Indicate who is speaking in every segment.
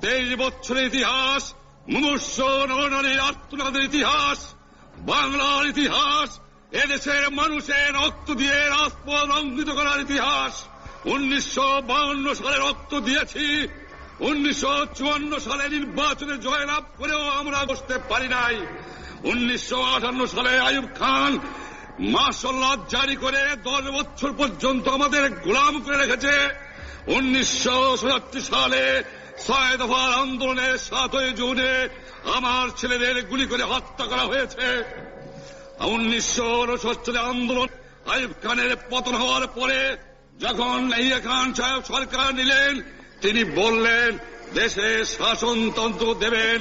Speaker 1: তেইশ বছরের ইতিহাস মুমূর্ষ নরনারীর আত্মনাদের ইতিহাস, বাংলার ইতিহাস, এদেশের মানুষের রক্ত দিয়ে রাজপথ রঙ্গিত করার ইতিহাস। উনিশশো সালে রক্ত দিয়েছি। উনিশশো চুয়ান্ন সালে নির্বাচনে জয়লাভ করেও আমরা বসতে পারি নাই। উনিশশো আটান্ন সালে আয়ুব খান মার্শাল্লাহ জারি করে দশ বছর পর্যন্ত আমাদের গোলাম করে রেখেছে। উনিশশো সাতাত্তর সালে ছয় দফার আন্দোলনের সাতই জুনে আমার ছেলেদের গুলি করে হত্যা করা হয়েছে। উনিশশো উনসত্তরে আন্দোলন আইব খানের পতন হওয়ার পরে যখন ইয়া খান সাহেব সরকার নিলেন, তিনি বললেন, দেশে শাসনতন্ত্র দেবেন,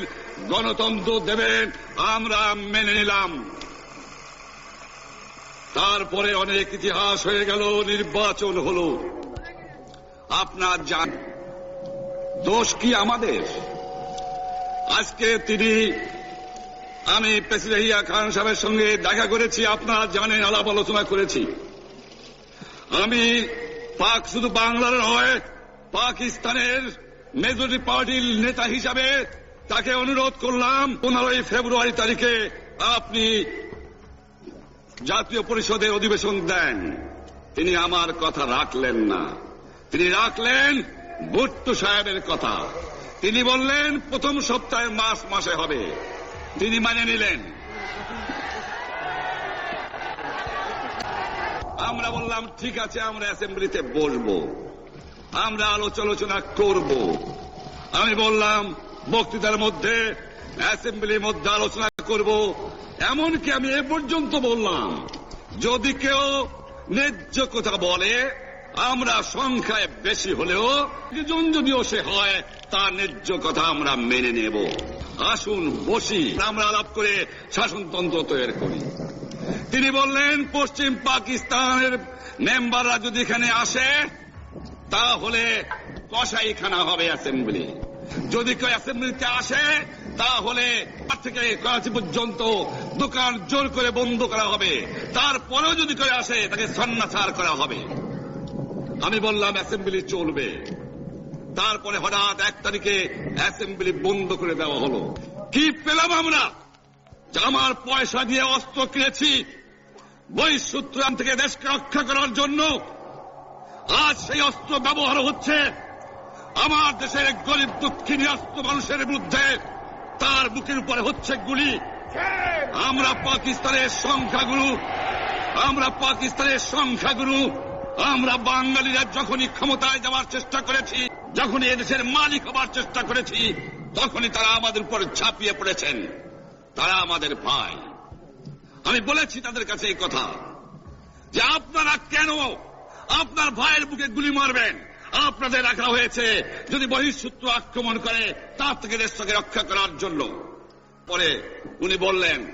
Speaker 1: গণতন্ত্র দেবেন, আমরা মেনে নিলাম। তারপরে অনেক ইতিহাস হয়ে গেল, নির্বাচন হল। আপনার জান দোষ কি আমাদের? আজকে তিনি আমি প্রেসিডেন্ট খান সাহেবের সঙ্গে দেখা করেছি, আপনারা জানেন, আলাপ আলোচনা করেছি। আমি পাক শুধু বাংলার নয়, পাকিস্তানের মেজরিটি পার্টির নেতা হিসাবে তাকে অনুরোধ করলাম, পনেরোই ফেব্রুয়ারি তারিখে আপনি জাতীয় পরিষদের অধিবেশন দেন। তিনি আমার কথা রাখলেন না। তিনি রাখলেন ভুট্টো সাহেবের কথা। তিনি বললেন, প্রথম সপ্তাহে মাস মাসে হবে। তিনি মানে নিলেন। আমরা বললাম, ঠিক আছে, আমরা অ্যাসেম্বলিতে বসবো। আমরা আলোচনা করব। আমি বললাম, বক্তৃতার মধ্যে, অ্যাসেম্বলির মধ্যে আলোচনা করব। এমনকি আমি এ পর্যন্ত বললাম, যদি কেউ ন্যায্য কথা বলে আমরা সংখ্যায় বেশি হলেও একজন যদিও সে হয় তার ন্যায্য কথা আমরা মেনে নেব। আসুন, বসি। আমরা আলাপ করে শাসনতন্ত্র তৈরি করি। তিনি বললেন, পশ্চিম পাকিস্তানের মেম্বাররা যদি এখানে আসে, তাহলে কসাইখানা হবে অ্যাসেম্বলি। যদি কেউ অ্যাসেম্বলিতে আসে, তাহলে থেকে করাচি পর্যন্ত দোকান জোর করে বন্ধ করা হবে। তারপরেও যদি কেউ আসে, তাকে সন্ন্যাসার করা হবে। আমি বললাম অ্যাসেম্বলি চলবে। তারপরে হঠাৎ এক তারিখে অ্যাসেম্বলি বন্ধ করে দেওয়া হলো। কি পেলাম আমরা? আমার পয়সা দিয়ে অস্ত্র কিনেছি। বহিঃসূত্রাম থেকে দেশকে রক্ষা করার জন্য। আজ সেই অস্ত্র ব্যবহার হচ্ছে। আমার দেশের গরিব দুঃখী নিরস্ত মানুষের বিরুদ্ধে তার বুকের উপরে হচ্ছে গুলি। আমরা পাকিস্তানের সংখ্যাগুরু। আমরা পাকিস্তানের সংখ্যাগুরু। আমরা বাঙালিরা যখনই ক্ষমতায় যাওয়ার চেষ্টা করেছি, যখনই এদেশের মালিক হবার চেষ্টা করেছি, তখনই তারা আমাদের উপর ঝাঁপিয়ে পড়েছেন। তারা আমাদের ভাই। আমি বলেছি তাদের কাছে এই কথা যে আপনারা কেন আপনার ভাইয়ের বুকে গুলি মারবেন? আপনাদের রাখা হয়েছে যদি বহিঃসূত্র আক্রমণ করে, তার থেকে দেশটাকে রক্ষা করার জন্য। পরে উনি বললেন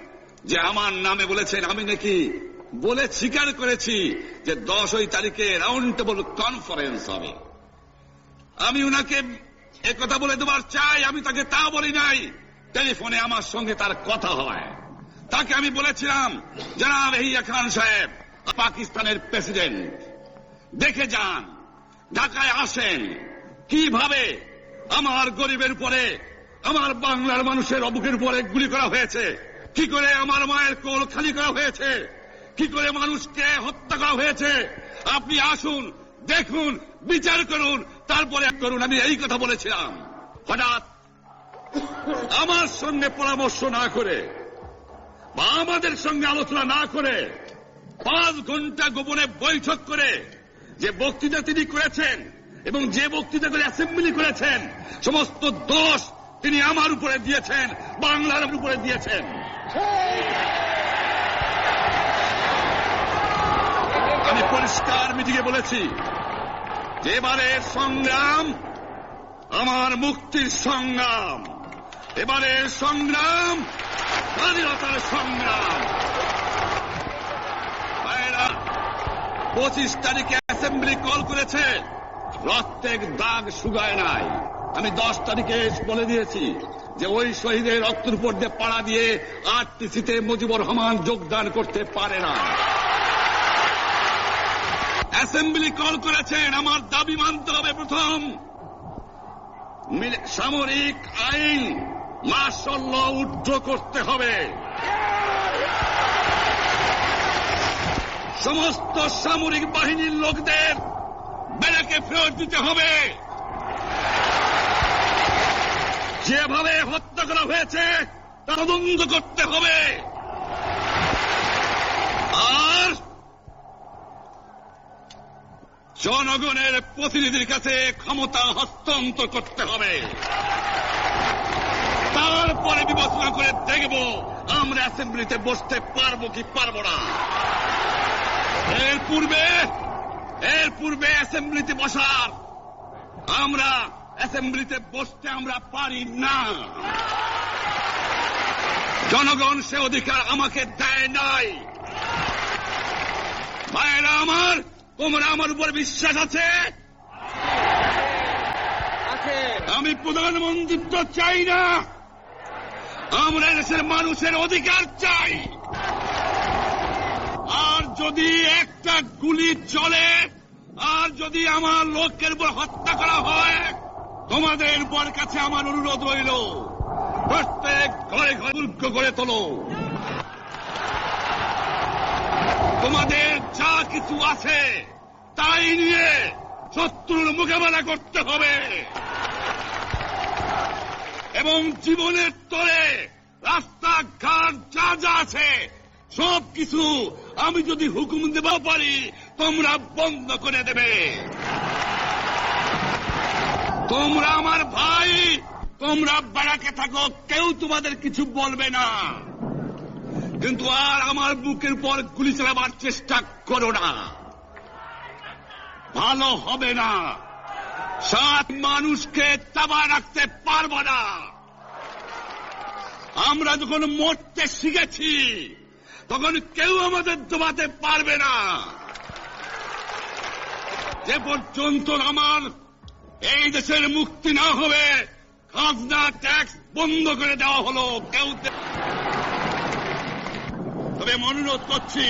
Speaker 1: যে, আমার নামে বলেছেন, আমি নাকি বলে স্বীকার করেছি যে দশই তারিখে রাউন্ড টেবল কনফারেন্স হবে। আমি উনাকে কথা বলে দেবার চাই, আমি তাকে তা বলি নাই। টেলিফোনে আমার সঙ্গে তার কথা হয়। তাকে আমি বলেছিলাম, জনাব হিয়া খান সাহেব পাকিস্তানের প্রেসিডেন্ট। দেখে যান, ঢাকায় আসেন। কীভাবে আমার গরিবের উপরে, আমার বাংলার মানুষের অবুকের উপরে গুলি করা হয়েছে? কি করে আমার মায়ের কোল খালি করা হয়েছে? কি করে মানুষকে হত্যা করা হয়েছে? আপনি আসুন, দেখুন, বিচার করুন, তারপরে করুন, আমি এই কথা বলেছিলাম। হঠাৎ আমার সঙ্গে পরামর্শ না করে বা আমাদের সঙ্গে আলোচনা না করে পাঁচ ঘণ্টা গোপনে বৈঠক করে যে বক্তৃতা তিনি করেছেন এবং যে বক্তৃতা করে অ্যাসেম্বলি করেছেন, সমস্ত দোষ তিনি আমার উপরে দিয়েছেন, বাংলার উপরে দিয়েছেন। আমি পরিষ্কার মিটিংয়ে বলেছি যে এবারের সংগ্রাম আমার মুক্তির সংগ্রাম। এবারের সংগ্রাম, স্বাধীনতার সংগ্রাম। পঁচিশ তারিখে অ্যাসেম্বলি কল করেছে রক্তের দাগ শুকায় নাই। আমি দশ তারিখে বলে দিয়েছি যে ওই শহীদের রক্তের উপর দিয়ে পাড়া দিয়ে আরটিসিতে মুজিবুর রহমান যোগদান করতে পারে না। অ্যাসেম্বলি কল করেছেন আমার দাবি মানতে হবে প্রথম। সামরিক আইন মার্শাল উদ্ধ করতে হবে। সমস্ত সামরিক বাহিনীর লোকদের বেড়াকে ফেরত দিতে হবে। যেভাবে হত্যা করা হয়েছে তদন্ত করতে হবে আর জনগণের প্রতিনিধির কাছে ক্ষমতা হস্তান্তর করতে হবে। তারপরে বিবেচনা করে দেখব আমরা অ্যাসেম্বলিতে বসতে পারব কি পারব না। এর পূর্বে এর পূর্বে অ্যাসেম্বলিতে বসার। আমরা অ্যাসেম্বলিতে বসতে আমরা পারি না। জনগণ সে অধিকার আমাকে দেয় নাই। ভাইয়েরা আমার তোমরা আমার উপর বিশ্বাস আছে? আমি প্রধানমন্ত্রিত্ব চাই না। আমরা দেশের মানুষের অধিকার চাই। আর যদি একটা গুলি চলে আর যদি আমার লোকের উপর হত্যা করা হয় তোমাদের উপর কাছে আমার অনুরোধ রইল। প্রত্যেক ঘরে ঘরে করে তোলো। তোমাদের যা কিছু আছে, তাই নিয়ে শত্রুর মোকাবেলা করতে হবে। এবং জীবনের তরে রাস্তাঘাট যা যা আছে, সব কিছু আমি যদি হুকুম দেব পারি, তোমরা বন্ধ করে দেবে। তোমরা আমার ভাই, তোমরা বেড়াকে থাকো, কেউ তোমাদের কিছু বলবে না। কিন্তু আর আমার বুকের পর গুলি চালাবার চেষ্টা করো না। ভালো হবে না। সাত মানুষকে তাবা রাখতে পারব না। আমরা যখন মরতে শিখেছি, তখন কেউ আমাদের দোবাতে পারবে না। যে পর্যন্ত আমার এই দেশের মুক্তি না হবে, খাজনা ট্যাক্স বন্ধ করে দেওয়া হলো, কেউ তবে অনুরোধ করছি,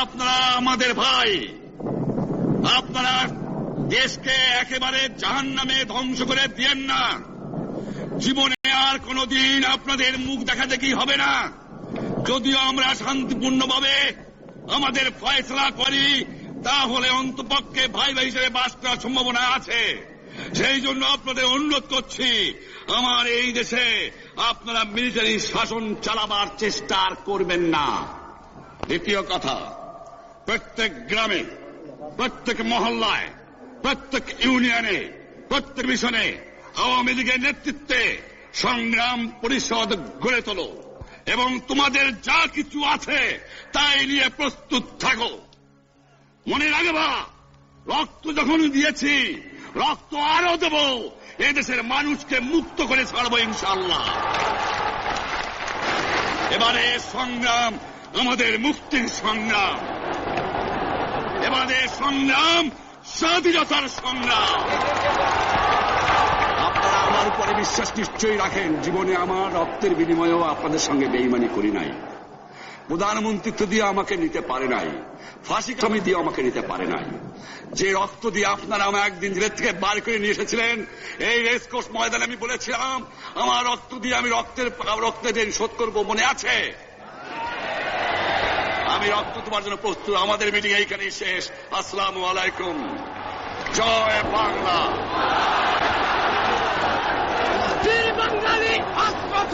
Speaker 1: আপনারা আমাদের ভাই, আপনারা দেশকে একেবারে জাহান নামে ধ্বংস করে দিয়েন না। জীবনে আর কোনদিন আপনাদের মুখ দেখা দেখি হবে না। যদিও আমরা শান্তিপূর্ণভাবে আমাদের ফয়সলা করি, তাহলে অন্তপক্ষে ভাই ভাই হিসেবে বাস করার সম্ভাবনা আছে। সেই জন্য আপনাদের অনুরোধ করছি, আমার এই দেশে আপনারা মিলিটারি শাসন চালাবার চেষ্টা আর করবেন না। দ্বিতীয় কথা, প্রত্যেক গ্রামে, প্রত্যেক মহল্লায়, প্রত্যেক ইউনিয়নে, প্রত্যেক মিশনে আওয়ামী লীগের নেতৃত্বে সংগ্রাম পরিষদ গড়ে তোলো এবং তোমাদের যা কিছু আছে তাই নিয়ে প্রস্তুত থাকো। মনে রাখবা, রক্ত যখন দিয়েছি, রক্ত আরও দেব এদেশের মানুষকে মুক্ত করে ছাড়বো ইনশাল্লাহ এবারে সংগ্রাম আমাদের মুক্তির সংগ্রাম। এবারে সংগ্রাম, স্বাধীনতার সংগ্রাম।
Speaker 2: আপনারা আমার উপরে বিশ্বাস নিশ্চয়ই রাখেন, জীবনে আমার রক্তের বিনিময়েও আপনাদের সঙ্গে বেইমানি করি নাই। প্রধানমন্ত্রিত্ব দিয়ে আমাকে নিতে পারে নাই, ফাঁসি কামি দিয়ে আমাকে নিতে পারে নাই। যে রক্ত দিয়ে আপনারা আমার একদিন জেলের থেকে বার করে নিয়ে এসেছিলেন, এই রেসকোর্স ময়দানে আমি বলেছিলাম, আমার রক্ত দিয়ে আমি রক্তের রক্তের ঋণ শোধ করব মনে আছে? আমি রক্ত তোমার জন্য প্রস্তুত। আমাদের মিটিং এইখানে শেষ। আসসালাম আলাইকুম। জয় বাংলা। বাঙালি আত্মথ